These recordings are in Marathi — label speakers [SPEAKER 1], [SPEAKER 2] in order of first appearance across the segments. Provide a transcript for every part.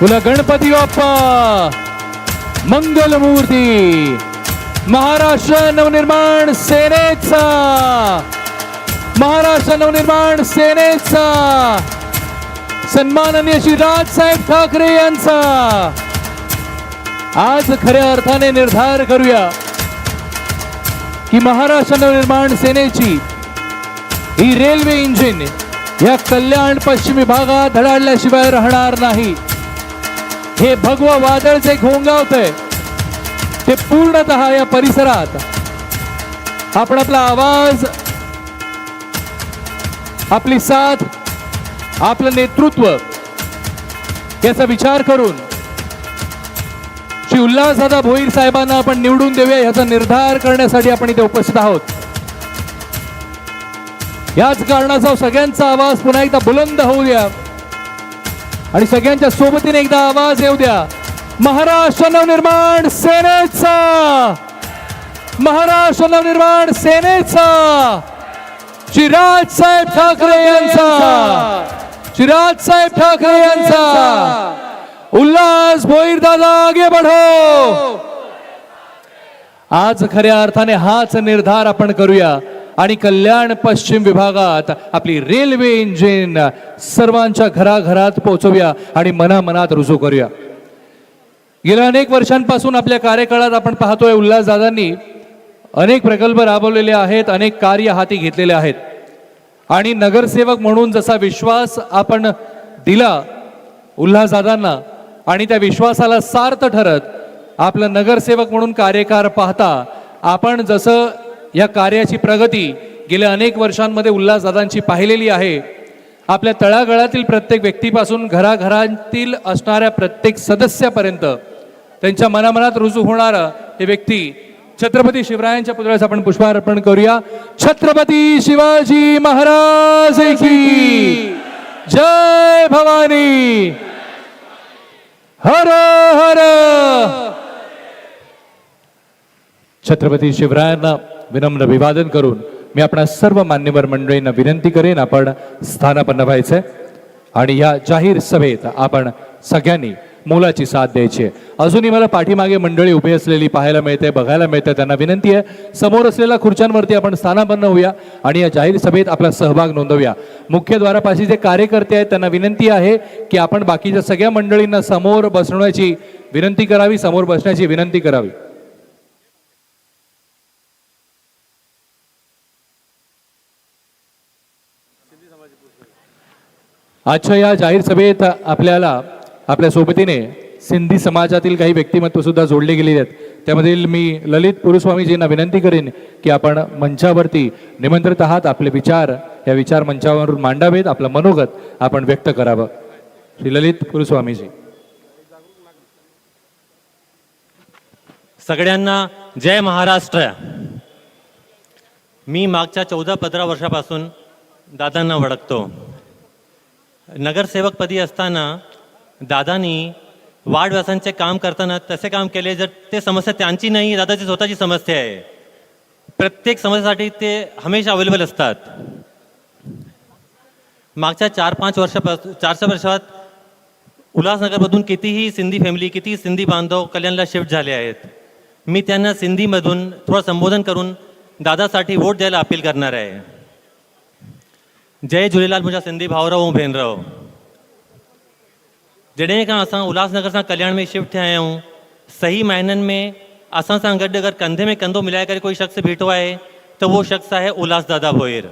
[SPEAKER 1] तुला गणपती बाप्पा. मंगलमूर्ती. महाराष्ट्र नवनिर्माण सेनेचा. महाराष्ट्र नवनिर्माण सेनेचा. सन्माननीय श्री राजसाहेब ठाकरे यांचा. आज खऱ्या अर्थाने निर्धार करूया की महाराष्ट्र नवनिर्माण सेनेची ही रेल्वे इंजिन या कल्याण पश्चिम विभागात धडाडल्याशिवाय राहणार नाही. हे भगवा वादळ जे घोंगावतंय ते पूर्णत या परिसरात. आपण आपला आवाज आपली साथ आपलं नेतृत्व याचा विचार करून श्री उल्हासदादा भोईर साहेबांना आपण निवडून देऊया याचा निर्धार करण्यासाठी आपण इथे उपस्थित आहोत. याच कारणाचा सगळ्यांचा आवाज पुन्हा एकदा बुलंद होऊ द्या आणि सगळ्यांच्या सोबतीने एकदा आवाज येऊ द्या. महाराष्ट्र नवनिर्माण सेनेचा. महाराष्ट्र नवनिर्माण सेनेचा. चिराज साहेब ठाकरे यांचा. चिराज साहेब ठाकरे यांचा. उल्हास भोईर दादा आगे बढो. आज खऱ्या अर्थाने हाच निर्धार आपण करूया. आणि कल्याण पश्चिम विभागात आपली रेल्वे इंजिन सर्वांच्या घराघरात पोहोचवूया आणि मनामनात रुजू करूया. गेल्या अनेक वर्षांपासून आपल्या कार्यकाळात आपण पाहतोय उल्हासदादांनी अनेक प्रकल्प राबवलेले आहेत अनेक कार्य हाती घेतलेले आहेत. आणि नगरसेवक म्हणून जसा विश्वास आपण दिला उल्हासदादांना आणि त्या विश्वासाला सार्थ ठरत आपलं नगरसेवक म्हणून कार्यकार पाहता आपण जसं या कार्याची प्रगती गेल्या अनेक वर्षांमध्ये उल्हासदादांची पाहिलेली आहे. आपल्या तळागाळातील प्रत्येक व्यक्तीपासून घराघरातील असणाऱ्या प्रत्येक सदस्यापर्यंत त्यांच्या मनामनात रुजू होणारं हे व्यक्ती छत्रपती शिवरायांच्या पुतळ्यास आपण पुष्पहार अर्पण करूया. छत्रपती शिवाजी महाराज की. जय भवानी. हर हर. छत्रपती शिवरायांना विनम्र अभिवादन करून मी आपणा सर्व मान्यवर मंडळींना विनंती करेन आपण स्थानापन्न व्हायचंय आणि या जाहीर सभेत आपण सगळ्यांनी मोलाची साथ द्यायची आहे. अजूनही मला पाठीमागे मंडळी उभी असलेली पाहायला मिळते बघायला मिळते त्यांना विनंती आहे. समोर असलेल्या खुर्च्यांवरती आपण स्थानापन्न होऊया आणि या जाहीर सभेत आपला सहभाग नोंदवूया. मुख्य द्वारापाशी जे कार्यकर्ते आहेत त्यांना विनंती आहे की आपण बाकीच्या सगळ्या मंडळींना समोर बसण्याची विनंती करावी समोर बसण्याची विनंती करावी. आजच्या या जाहीर सभेत आपल्याला आपल्या सोबतीने सिंधी समाजातील काही व्यक्तिमत्वसुद्धा जोडले गेलेले आहेत. त्यामधील मी ललित पुरुस्वामीजींना विनंती करेन की आपण मंचावरती निमंत्रित आहात आपले विचार या विचार मंचावरून मांडावेत आपलं मनोगत आपण व्यक्त करावं. श्री ललित पुरुस्वामीजी.
[SPEAKER 2] सगळ्यांना जय महाराष्ट्र. मी मागच्या चौदा पंधरा वर्षापासून दादांना वळखतो. नगरसेवकपदी असताना दादांनी वाढव्यासांचे काम करताना तसे काम केले जर ते समस्या त्यांची नाही दादाची स्वतःची समस्या आहे. प्रत्येक समस्येसाठी ते हमेशा अवेलेबल असतात. मागच्या चार पाच वर्षापासून चारशे वर्षात उल्हासनगरमधून कितीही सिंधी फॅमिली कितीही सिंधी बांधव कल्याणला शिफ्ट झाले आहेत. मी त्यांना सिंधीमधून थोडं संबोधन करून दादासाठी वोट द्यायला अपील करणार आहे. जय झूलेलाल मुंहिंजा सिंधी भाउर ऐं भेनर जॾहिं खां असां उल्हासनगर सां कल्याण में शिफ्ट थिया आहियूं सही मायननि में असां सां गॾु अगरि कंधे में कंधो मिलाए करे कोई शख़्स बीठो आहे त उहो शख़्स आहे उल्हास दादा भोईर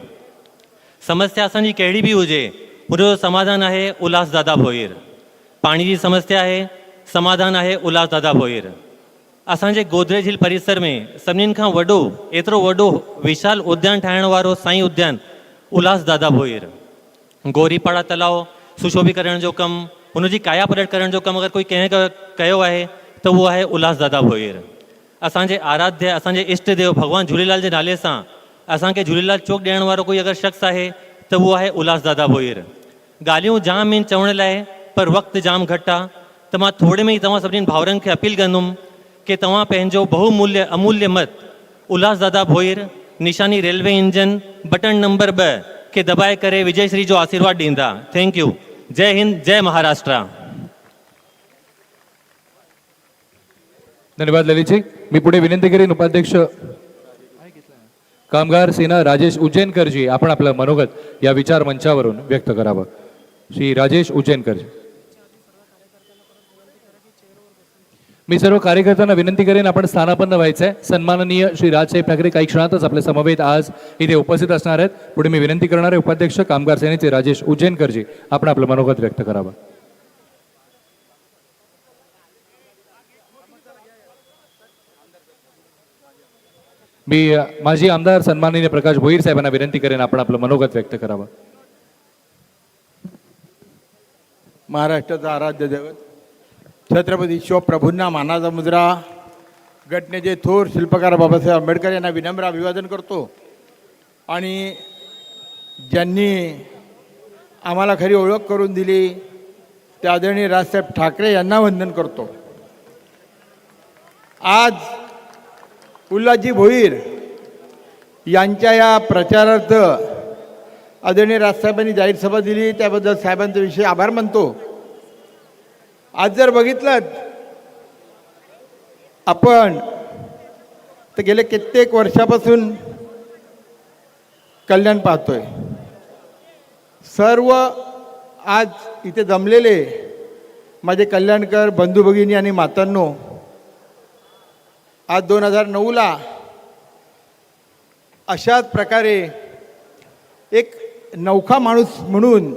[SPEAKER 2] समस्या असांजी कहिड़ी बि हुजे हुनजो समाधान आहे उल्हास दादा भोईर पाणी जी समस्या आहे समाधान आहे उल्हास दादा भोईर असांजे गोदरेज हिल परिसर में सभिनीनि खां वॾो एतिरो वॾो विशाल उद्यान ठाहिण वारो साईं उद्यान उल्हास दादा भोईर। गोरीपाड़ा तलाउ सुशोभीकरण जो कमु हुनजी काया पलट करण जो कमु अगरि कोई कंहिं कयो आहे त उहो आहे उल्हास दादा भोईर। असांजे आराध्य असांजे इष्ट देव भॻवानु झूलेलाल जे नाले सां असांखे झूलेलाल चौक ॾियण वारो कोई अगरि शख़्स आहे त उहो आहे उल्हास दादा भोईर। ॻाल्हियूं जाम आहिनि चवण लाइ पर वक़्तु जाम घटि आहे त मां थोरे में ई तव्हां सभिनीनि भाउरनि खे अपील कंदुमि की तव्हां पंहिंजो बहुमूल्य अमूल्य मत उल्हास दादा भोईर निशानी रेलवे इंजन बटन नंबर ब के दबाए करे विजय श्री जो आशीर्वाद ॾींदा। थैंक यू जय हिंद जय महाराष्ट्र।
[SPEAKER 1] धन्यवाद ललितजी मी पुढे विनंती करेन उपाध्यक्ष कामगार सेना राजेश उज्जैनकरजी आपण आपलं मनोगत या विचार मंचावरून व्यक्त करावं. श्री राजेश उज्जैनकरजी मी सर्व कार्यकर्त्यांना विनंती करेन आपण स्थानापन्न व्हायचंय. सन्माननीय श्री राजसाहेब ठाकरे काही क्षणातच आपल्या समवेत आज इथे उपस्थित असणार आहेत. पुढे मी विनंती करणार आहे उपाध्यक्ष कामगार सेनेचे राजेश उज्जैनकरजी आपण आपलं मनोगत व्यक्त करावं. मी माजी आमदार सन्माननीय प्रकाश भोईर साहेबांना विनंती करेन आपण आपलं मनोगत व्यक्त करावं.
[SPEAKER 3] महाराष्ट्राचा आराध्य दैवत छत्रपती शिवप्रभूंना मानाचा मुद्रा घटनेचे थोर शिल्पकार बाबासाहेब आंबेडकर यांना विनम्र अभिवादन करतो. आणि ज्यांनी आम्हाला खरी ओळख करून दिली त्या आदरणीय राजसाहेब ठाकरे यांना वंदन करतो. आज उल्हासजी भोईर यांच्या या प्रचारार्थ आदरणीय राजसाहेबांनी जाहीर सभा दिली. त्याबद्दल साहेबांचा विषय आभार मानतो. आज जर बघितलं आपण तर गेले कित्येक वर्षापासून कल्याण पाहतोय. सर्व आज इथे जमलेले माझे कल्याणकर बंधू भगिनी आणि मातांनो आज दोन हजार नऊला अशाच प्रकारे एक नौखा माणूस म्हणून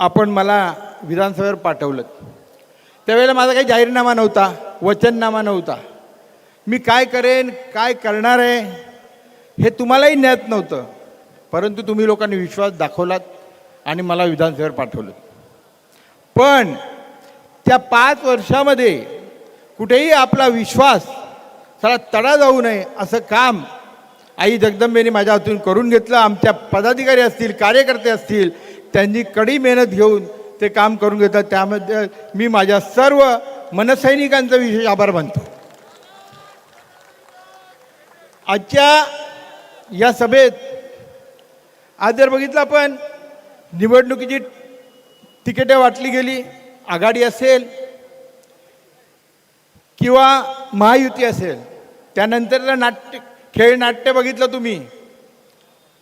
[SPEAKER 3] आपण मला विधानसभेवर पाठवलं. त्यावेळेला माझा काही जाहीरनामा नव्हता वचननामा नव्हता. मी काय करेन काय करणार आहे हे तुम्हालाही ज्ञात नव्हतं. परंतु तुम्ही लोकांनी विश्वास दाखवलात आणि मला विधानसभेवर पाठवलं. पण त्या पाच वर्षामध्ये कुठेही आपला विश्वास त्याला तडा जाऊ नये असं काम आई जगदंबेने माझ्या हातून करून घेतलं. आमच्या पदाधिकारी असतील कार्यकर्ते असतील त्यांनी कडी मेहनत घेऊन ते काम करून घेतात. त्यामध्ये मी माझ्या सर्व मनसैनिकांचा विशेष आभार मानतो. आजच्या या सभेत आज जर बघितलं आपण निवडणुकीची तिकिटे वाटली गेली आघाडी असेल किंवा महायुती असेल त्यानंतरला नाट्य खेळ नाट्य बघितलं तुम्ही.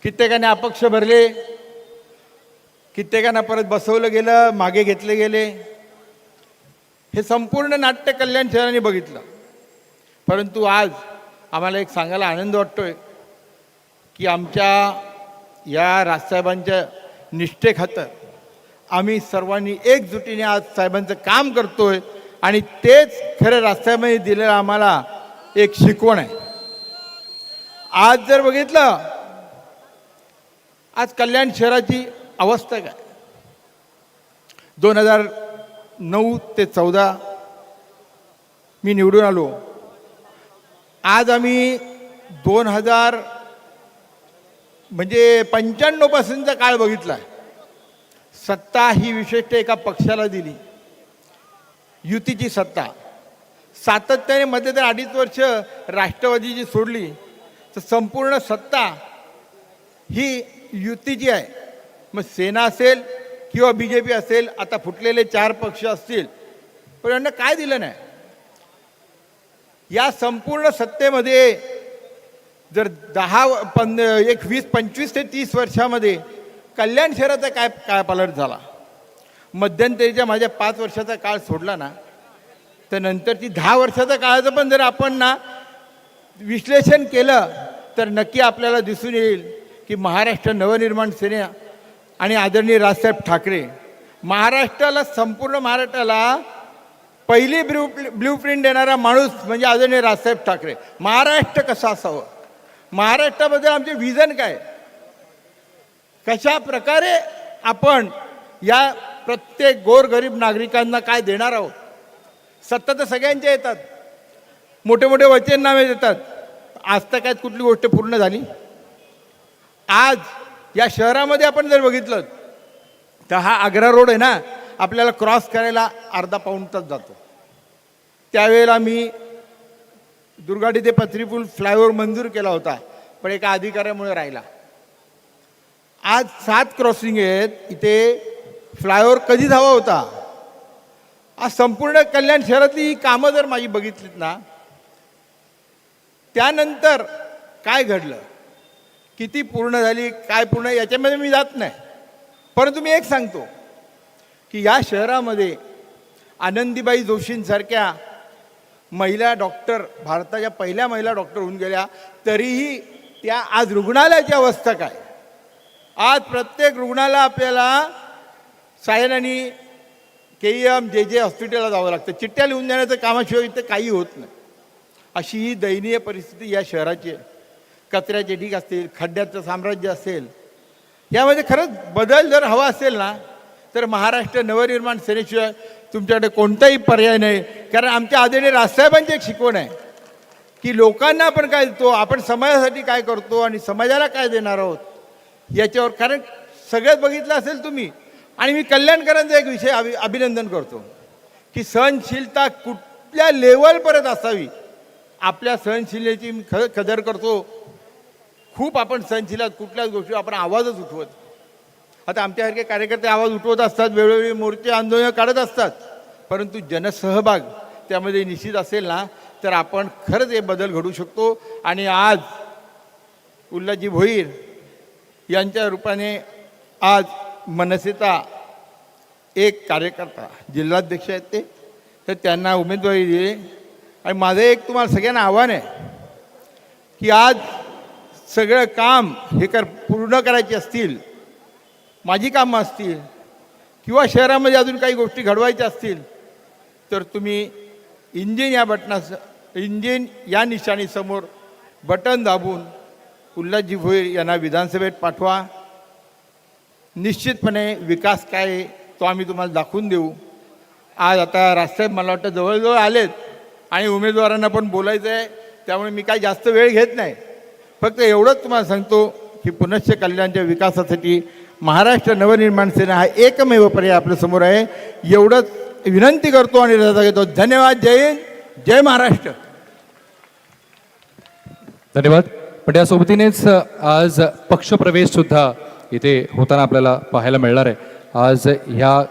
[SPEAKER 3] कित्येकाने अपक्ष भरले कित्येकांना परत बसवलं गेलं मागे घेतले गेले. हे संपूर्ण नाट्य कल्याण शहराने बघितलं. परंतु आज आम्हाला एक सांगायला आनंद वाटतोय की आमच्या या राजसाहेबांच्या निष्ठेखातर आम्ही सर्वांनी एकजुटीने आज साहेबांचं काम करतोय आणि तेच खरं राजसाहेबांनी दिलेलं आम्हाला एक शिकवण आहे. आज जर बघितलं आज कल्याण शहराची अवस्था काय? दोन हजार नऊ ते चौदा मी निवडून आलो. आज आम्ही दोन हजार म्हणजे पंच्याण्णवपासूनचा काळ बघितला. सत्ता ही विशिष्ट एका पक्षाला दिली. युतीची सत्ता. सातत्याने मध्ये तर अडीच वर्ष राष्ट्रवादीची सोडली. तर संपूर्ण सत्ता ही युतीची आहे. मग सेना असेल किंवा बी जे पी असेल आता फुटलेले चार पक्ष असतील पण यांना काय दिलं नाही? या संपूर्ण सत्तेमध्ये जर दहा पं एक वीस पंचवीस ते तीस वर्षामध्ये कल्याण शहराचा काय काय पालट झाला? मध्यंतरीच्या माझ्या पाच वर्षाचा काळ सोडला ना तर नंतरची दहा वर्षाचा काळाचं पण जर आपण ना विश्लेषण केलं तर नक्की आपल्याला दिसून येईल की महाराष्ट्र नवनिर्माण सेना आणि आदरणीय राजसाहेब ठाकरे महाराष्ट्राला संपूर्ण महाराष्ट्राला पहिली ब्ल्यू ब्ल्यू प्रिंट देणारा माणूस म्हणजे आदरणीय राजसाहेब ठाकरे. महाराष्ट्र कसं असावं? महाराष्ट्राबद्दल आमचे विजन काय? कशा प्रकारे आपण या प्रत्येक गोरगरीब नागरिकांना काय देणार आहोत? सत्ता तर सगळ्यांच्या येतात. मोठे मोठे वचननामे देतात. आज तर काय कुठली गोष्ट पूर्ण झाली? आज या शहरामध्ये आपण जर बघितलं तर हा आग्रा रोड आहे ना आपल्याला क्रॉस करायला अर्धा पाऊण तास जातो. त्यावेळेला मी दुर्गाडी ते पत्रीपूल फ्लायओव्हर मंजूर केला होता पण एका अधिकाऱ्यामुळे राहिला. आज सात क्रॉसिंग आहेत इथे फ्लायओव्हर कधी धावा होता. आज संपूर्ण कल्याण शहरातली ही कामं जर माझी बघितलीत ना त्यानंतर काय घडलं? किती पूर्ण झाली काय पूर्ण याच्यामध्ये मी जात नाही. परंतु मी एक सांगतो की या शहरामध्ये आनंदीबाई जोशींसारख्या महिला डॉक्टर भारताच्या पहिल्या महिला डॉक्टर होऊन गेल्या तरीही त्या आज रुग्णालयाची अवस्था काय? आज प्रत्येक रुग्णाला आपल्याला सायनानी के ई एम जे जे हॉस्पिटलला जावं लागतं चिठ्ठ्या लिहून देण्याचं कामाशिवाय इथं काही होत नाही. अशी ही दयनीय परिस्थिती या शहराची आहे. कचऱ्याचे ढीग असतील खड्ड्याचं साम्राज्य असेल. यामध्ये खरंच बदल जर हवा असेल ना तर महाराष्ट्र नवनिर्माण सेनेशिवाय तुमच्याकडे कोणताही पर्याय नाही. कारण आमच्या आदरणीय राजसाहेबांची एक शिकवण आहे की लोकांना आपण काय देतो आपण समाजासाठी काय करतो आणि समाजाला काय देणार आहोत याच्यावर कारण सगळ्यात बघितलं असेल तुम्ही. आणि मी कल्याणकरांचा एक विषय अभि अभिनंदन करतो की सहनशीलता कुठल्या लेवलपर्यंत असावी? आपल्या सहनशीलतेची मी ख कदर करतो खूप आपण सहनशील कुठल्याच गोष्टी आपण आवाजच उठवत आता आमच्यासारखे कार्यकर्ते आवाज उठवत असतात वेळोवेळी मोर्चे आंदोलनं काढत असतात. परंतु जनसहभाग त्यामध्ये निश्चित असेल ना तर आपण खरंच हे बदल घडू शकतो. आणि आज उल्हाजी भोईर यांच्या रूपाने आज मनसेचा एक कार्यकर्ता जिल्हाध्यक्ष आहेत ते. तर त्यांना उमेदवारी दिली. आणि माझं एक तुम्हाला सगळ्यांना आव्हान आहे की आज सगळं काम हे कर पूर्ण करायचे असतील माझी कामं असतील किंवा शहरामध्ये अजून काही गोष्टी घडवायच्या असतील तर तुम्ही इंजिन या बटनास इंजिन या निशाणीसमोर बटन दाबून उल्हासजी भोईर यांना विधानसभेत पाठवा. निश्चितपणे विकास काय आहे तो आम्ही तुम्हाला दाखवून देऊ. आज आता राजसाहेब मला वाटतं जवळजवळ आलेत आणि उमेदवारांना पण बोलायचं आहे त्यामुळे मी काही जास्त वेळ घेत नाही. फक्त एवढंच तुम्हाला सांगतो की पुनश्च कल्याणच्या विकासासाठी महाराष्ट्र नवनिर्माण सेना हा एकमेव पर्याय आपल्यासमोर आहे. एवढंच विनंती करतो आणि रजा घेतो. धन्यवाद. जय हिंद. जय महाराष्ट्र.
[SPEAKER 1] धन्यवाद. पण त्या सोबतीनेच आज पक्षप्रवेश सुद्धा इथे होताना आपल्याला पाहायला मिळणार आहे. आज ह्या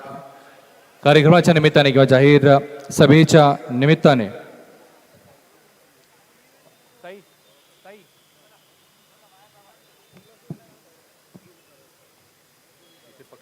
[SPEAKER 1] कार्यक्रमाच्या निमित्ताने किंवा जाहीर सभेच्या निमित्ताने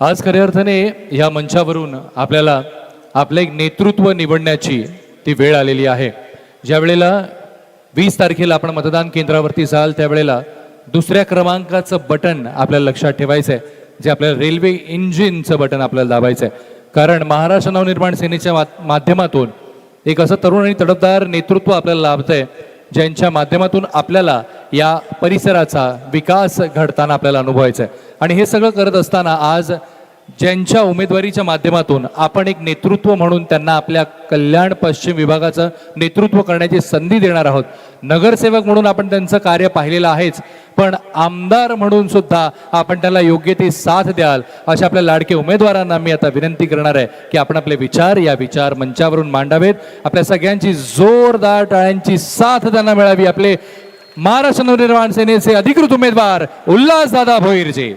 [SPEAKER 1] आज खऱ्या अर्थाने या मंचावरून आपल्याला आपलं एक नेतृत्व निवडण्याची ती वेळ आलेली आहे. ज्या वेळेला वीस तारखेला आपण मतदान केंद्रावरती जाल त्यावेळेला दुसऱ्या क्रमांकाचं बटन आपल्याला लक्षात ठेवायचं आहे जे आपल्याला रेल्वे इंजिनचं बटन आपल्याला दाबायचं आहे कारण महाराष्ट्र नवनिर्माण सेनेच्या मा- माध्यमातून एक असं तरुण आणि तडफदार नेतृत्व आपल्याला लाभतंय. ज्यांच्या माध्यमातून आपल्याला या परिसराचा विकास घडताना आपल्याला अनुभवायचा आहे आणि हे सगळं करत असताना आज ज्यांच्या उमेदवारीच्या माध्यमातून आपण एक नेतृत्व म्हणून त्यांना आपल्या कल्याण पश्चिम विभागाचं नेतृत्व करण्याची संधी देणार आहोत. नगरसेवक म्हणून आपण त्यांचं कार्य पाहिलेलं आहेच पण आमदार म्हणून सुद्धा आपण त्याला योग्य ती साथ द्याल अशा आपल्या लाडके उमेदवारांना मी आता विनंती करणार आहे की आपण आपले विचार या विचार मंचावरून मांडावेत. आपल्या सगळ्यांची जोरदार टाळ्यांची साथ त्यांना मिळावी. आपले महाराष्ट्र नवनिर्माण सेनेचे अधिकृत उमेदवार उल्हासदादा भोईरजी.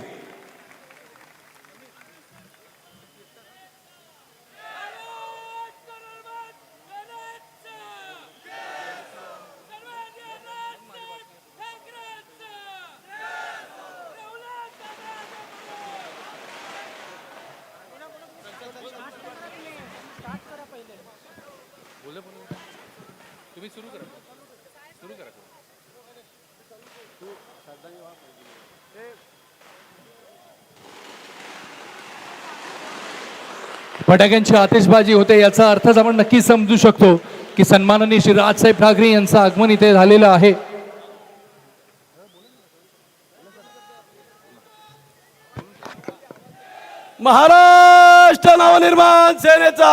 [SPEAKER 1] फटाक्यांची आतिषबाजी होते याचा अर्थच आपण नक्की समजू शकतो की सन्माननीय श्री राजसाहेब ठाकरे यांचं आगमन इथे झालेलं आहे.
[SPEAKER 4] महाराष्ट्र नवनिर्माण सेनेचा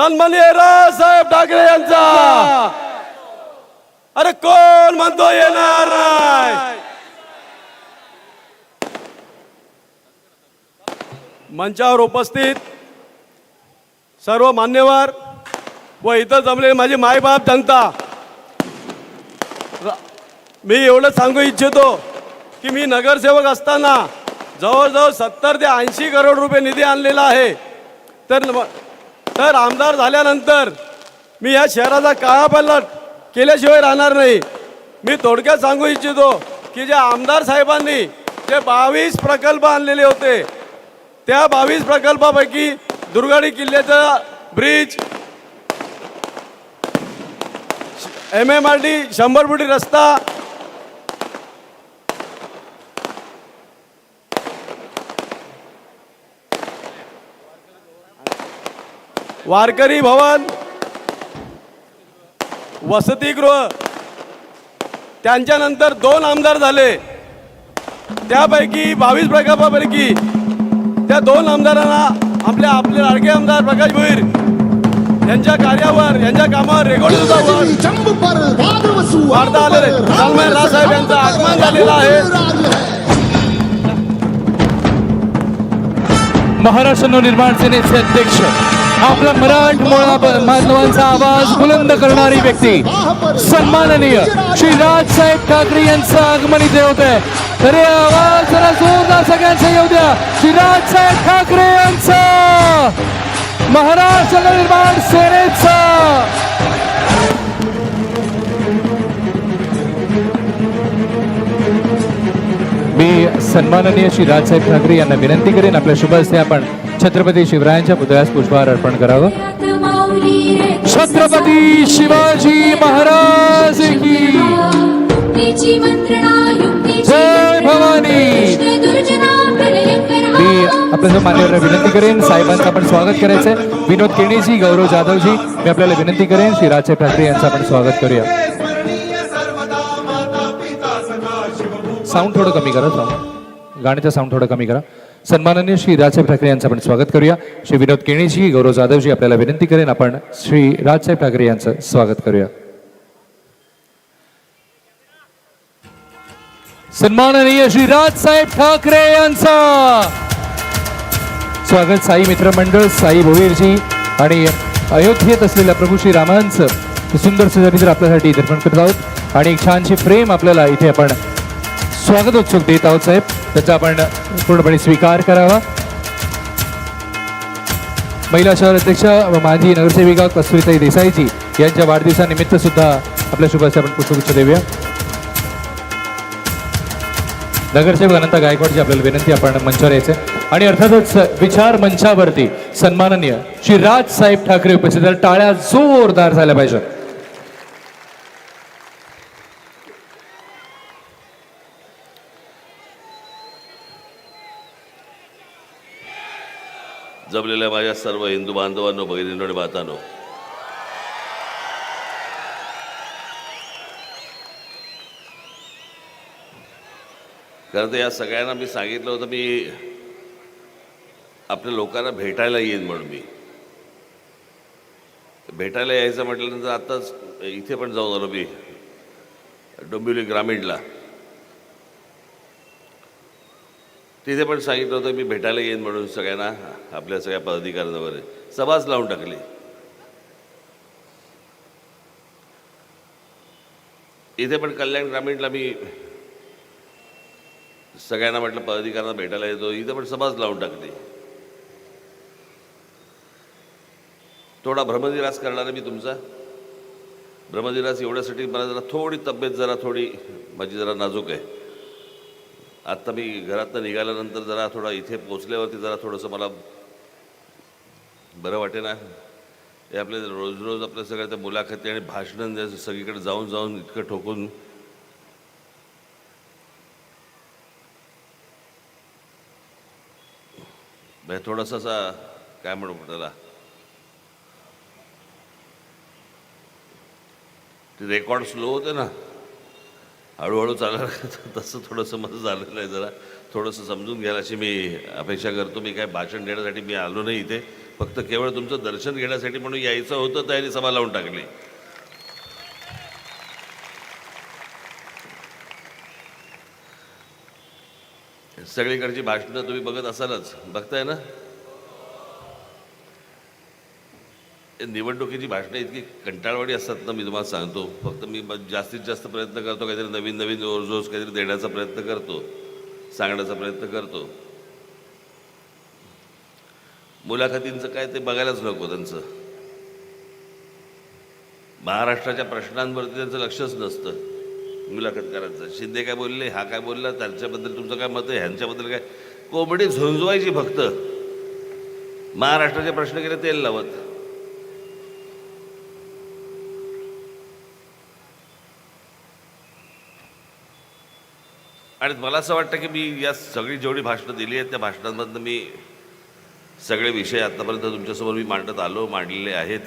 [SPEAKER 4] सन्माननीय राजसाहेब ठाकरे यांचा. अरे कोण म्हणतो येणार नाही? मंचावर उपस्थित सर्व मान्यवर व इथं जमलेले माझे मायबाप जनता. मी एवढं सांगू इच्छितो की मी नगरसेवक असताना जवळजवळ सत्तर ते ऐंशी करोड रुपये निधी आणलेला आहे. तर तर आमदार झाल्यानंतर मी या शहराचा काळापल्ला केल्याशिवाय राहणार नाही. मी थोडक्यात सांगू इच्छितो की जे आमदार साहेबांनी जे बावीस प्रकल्प आणलेले होते त्या बावीस प्रकल्पापैकी दुर्गाडी किल्ल्याचा bridge M M R D शंभर फुटी रस्ता वारकरी भवन वसतिगृह. त्यांच्यानंतर दोन आमदार झाले. त्यापैकी बावीस प्रकल्पापैकी त्या दोन आमदारांना आपल्या आपले लाडके आमदार प्रकाश भोईर यांच्या कार्यावर यांच्या कामावर रेकॉर्ड सुद्धा वार्ता आलेले. रावसाहेब यांचं आगमन झालेलं आहे.
[SPEAKER 1] महाराष्ट्र नवनिर्माण सेनेचे अध्यक्ष. आपला मराठमोळा बांधवांचा आवाज बुलंद करणारी व्यक्ती. सन्माननीय श्री राजसाहेब ठाकरे यांचं आगमन इथे होत आहे तर आवाज जरा जोरदार सगळ्यांचा येऊ द्या. श्री राजसाहेब ठाकरे यांचा. महाराष्ट्र निर्माण सेनेचा. मी सन्माननीय श्री राजसाहेब ठाकरे यांना विनंती करेन. आपल्या शुभ हस्ते आपण छत्रपती शिवरायांच्या पुतळ्यास पुष्पहार अर्पण करावं. छत्रपती शिवाजी महाराज की जय भवानी. मी आपल्या सर्व मान्यवरांना विनंती करेन. साहेबांचं आपण स्वागत करायचं विनोद केणेजी गौरव जाधवजी मी आपल्याला विनंती करेन. श्री राजसाहेब ठाकरे यांचं आपण स्वागत करूया. साऊंड थोडं कमी करा साऊंड गाण्याचा साऊंड थोडं कमी करा. सन्माननीय श्री राजसाहेब ठाकरे यांचं आपण स्वागत करूया. श्री विनोद केणेजी गौरव जाधवजी आपल्याला विनंती करेन आपण श्री राजसाहेब ठाकरे यांचं स्वागत करूया. सन्माननीय श्री राजसाहेब ठाकरे यांचा स्वागत साई मित्रमंडळ साई भोईरजी आणि अयोध्येत असलेल्या प्रभू श्री रामांचं सुंदर सुंदर आपल्यासाठी दर्शन करत आहोत. आणि एक छानशी फ्रेम आपल्याला इथे आपण स्वागत उत्सुक देत आहोत साहेब त्याचा आपण पूर्णपणे स्वीकार करावा महिला शहर अध्यक्ष व माजी नगरसेविका कस्तुरीताई देसाईजी यांच्या वाढदिवसानिमित्त सुद्धा आपल्या शुभाचे आपण पुष्पगुच्छ देऊया। नगरसेवक अनंत गायकवाडची आपल्याला विनंती आपण मंचावर यायचे आणि अर्थातच विचार मंचावरती सन्माननीय श्री राज साहेब ठाकरे उपस्थित टाळ्या जोरदार झाल्या पाहिजेत.
[SPEAKER 5] जमलेल्या माझ्या सर्व हिंदू बांधवांनो भगिनींनो आणि मातांनो. खरं तर या सगळ्यांना मी सांगितलं होतं मी आपल्या लोकांना भेटायला येईन म्हणून मी. भेटायला यायचं म्हटल्यानंतर आताच इथे पण जाऊन आलो मी डोंबिवली ग्रामीणला. तिथे पण सांगितलं होतं मी भेटायला येईन म्हणून सगळ्यांना आपल्या सगळ्या पदाधिकाऱ्यांना वगैरे सभाच लावून टाकली. इथे पण कल्याण ग्रामीणला मी सगळ्यांना म्हटलं पदाधिकाऱ्यांना भेटायला येतो. इथे पण सभाच लावून टाकली. थोडा भ्रमदिरास करणार आहे मी तुमचा. भ्रमदिरास एवढ्यासाठी मला जरा थोडी तब्येत जरा थोडी माझी जरा नाजूक आहे. आत्ता मी घरातनं निघाल्यानंतर जरा थोडा इथे पोचल्यावरती जरा थोडंसं मला बरं वाटे ना. हे आपले रोज रोज आपल्या सगळ्या त्या मुलाखती आणि भाषणं सगळीकडे जाऊन जाऊन इतकं ठोकून. थोडासा थोडंसं असा काय म्हणू त्याला? ते रेकॉर्ड स्लो होते ना. हळूहळू चालायला तसं थोडंसं माझं झालेलं आहे जरा. थोडंसं समजून घ्यायला अशी मी अपेक्षा करतो. मी काय भाषण देण्यासाठी मी आलो नाही इथे. फक्त केवळ तुमचं दर्शन घेण्यासाठी म्हणून यायचं होतं त्यांनी सभा लावून टाकली. सगळीकडची भाषणं तुम्ही बघत असालच. बघताय ना हे निवडणुकीची भाषणं इतकी कंटाळवाडी असतात ना मी तुम्हाला सांगतो. फक्त मी जास्तीत जास्त प्रयत्न करतो काहीतरी नवीन नवीन रोज रोज काहीतरी देण्याचा प्रयत्न करतो सांगण्याचा प्रयत्न करतो. मुलाखतींचं काय ते बघायलाच नको त्यांचं. महाराष्ट्राच्या प्रश्नांवरती त्यांचं लक्षच नसतं. मुलाखतकारांचं शिंदे काय बोलले हा काय बोलला त्यांच्याबद्दल तुमचं काय मत आहे ह्यांच्याबद्दल काय? कोंबडी झुंजवायची फक्त. महाराष्ट्राचे प्रश्न केले तेल लावत. आणि मला असं वाटतं की मी या सगळी जेवढी भाषणं दिली आहेत त्या भाषणांमधनं मी सगळे विषय आतापर्यंत तुमच्यासमोर मी मांडत आलो मांडलेले आहेत.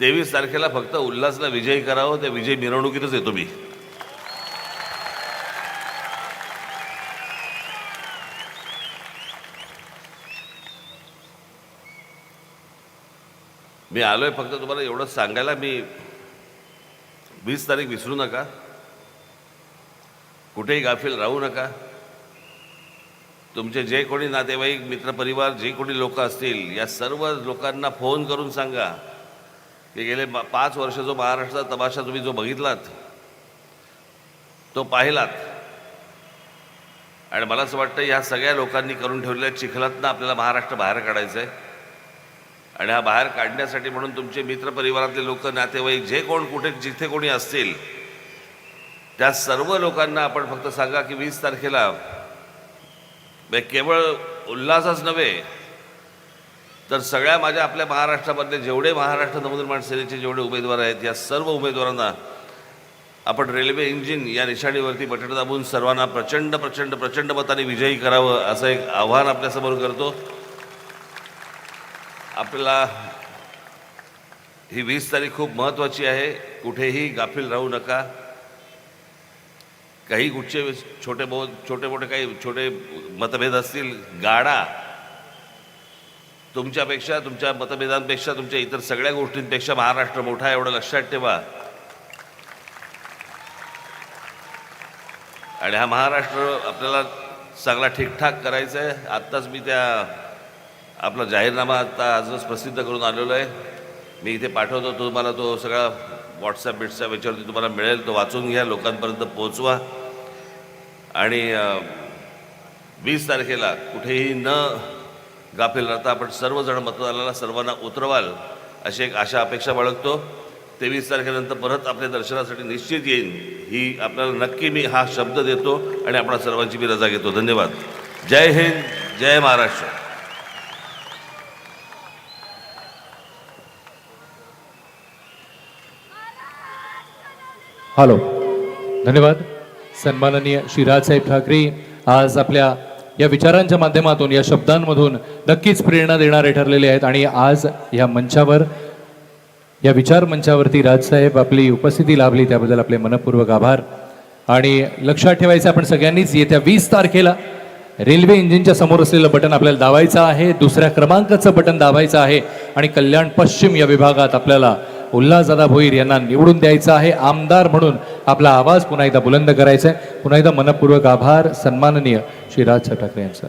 [SPEAKER 5] तेवीस तारखेला फक्त उल्हासला विजयी करावं त्या विजय मिरवणुकीतच येतो मी. मी आलोय फक्त तुम्हाला एवढंच सांगायला मी वीस तारीख विसरू नका. कुठेही गाफील राहू नका. तुमचे जे कोणी नातेवाईक मित्रपरिवार जे कोणी लोक असतील या सर्व लोकांना फोन करून सांगा की गेले पाच वर्ष जो महाराष्ट्राचा तमाशा तुम्ही जो बघितलात तो पाहिलात. आणि मला असं वाटतं या सगळ्या लोकांनी करून ठेवलेल्या चिखलातनं आपल्याला महाराष्ट्र बाहेर काढायचं आहे आणि हा बाहेर काढण्यासाठी म्हणून तुमचे मित्रपरिवारातले लोक नातेवाईक जे कोण कुठे जिथे कोणी असतील त्या सर्व लोकांना आपण फक्त सांगा की वीस तारखेला म्हणजे केवळ उल्हासच नव्हे तर सगळ्या माझ्या आपल्या महाराष्ट्रामधले जेवढे महाराष्ट्र नवनिर्माण सेनेचे जेवढे उमेदवार आहेत या सर्व उमेदवारांना आपण रेल्वे इंजिन या निशाणीवरती बटण दाबून सर्वांना प्रचंड प्रचंड प्रचंड मताने विजयी करावं असं एक आव्हान आपल्यासमोर करतो. आपल्याला ही वीस तारीख खूप महत्त्वाची आहे. कुठेही गाफील राहू नका. काही कुठचे छोटे बहुत छोटे मोठे काही छोटे मतभेद असतील गाडा. तुमच्यापेक्षा तुमच्या मतभेदांपेक्षा तुमच्या इतर सगळ्या गोष्टींपेक्षा महाराष्ट्र मोठा आहे एवढं लक्षात ठेवा. आणि हा महाराष्ट्र आपल्याला चांगला ठीकठाक करायचा आहे आत्ताच मी त्या आपला जाहीरनामा आता आजच प्रसिद्ध करून आलेलो आहे. मी इथे पाठवतो तुम्हाला तो सगळा व्हॉट्सॲप बिट्सॲप याच्यावरती तुम्हाला मिळेल तो वाचून घ्या लोकांपर्यंत पोहोचवा. आणि वीस तारखेला कुठेही न गाफील राहता आपण सर्वजण मतदानाला सर्वांना उतरवाल अशी एक आशा अपेक्षा बाळगतो. तेवीस तारखेनंतर परत आपल्या दर्शनासाठी निश्चित येईन ही आपल्याला नक्की मी हा शब्द देतो आणि आपणा सर्वांची मी रजा घेतो. धन्यवाद. जय हिंद जय महाराष्ट्र.
[SPEAKER 1] हॅलो. धन्यवाद. सन्माननीय श्री राजसाहेब ठाकरे आज आपल्या या विचारांच्या माध्यमातून या शब्दांमधून नक्कीच प्रेरणा देणारे ठरलेले आहेत आणि आज या मंचावर या विचार मंचावरती राजसाहेब आपली उपस्थिती लाभली त्याबद्दल आपले मनपूर्वक आभार. आणि लक्षात ठेवायचं आपण सगळ्यांनीच येत्या वीस तारखेला रेल्वे इंजिनच्या समोर असलेलं बटन आपल्याला दाबायचं आहे दुसऱ्या क्रमांकाचं बटन दाबायचं आहे आणि कल्याण पश्चिम या विभागात आपल्याला उल्हासदादा भोईर यांना निवडून द्यायचं आहे. आमदार म्हणून आपला आवाज पुन्हा एकदा बुलंद करायचा आहे पुन्हा एकदा मनपूर्वक आभार. सन्माननीय श्री राज ठाकरे यांचा.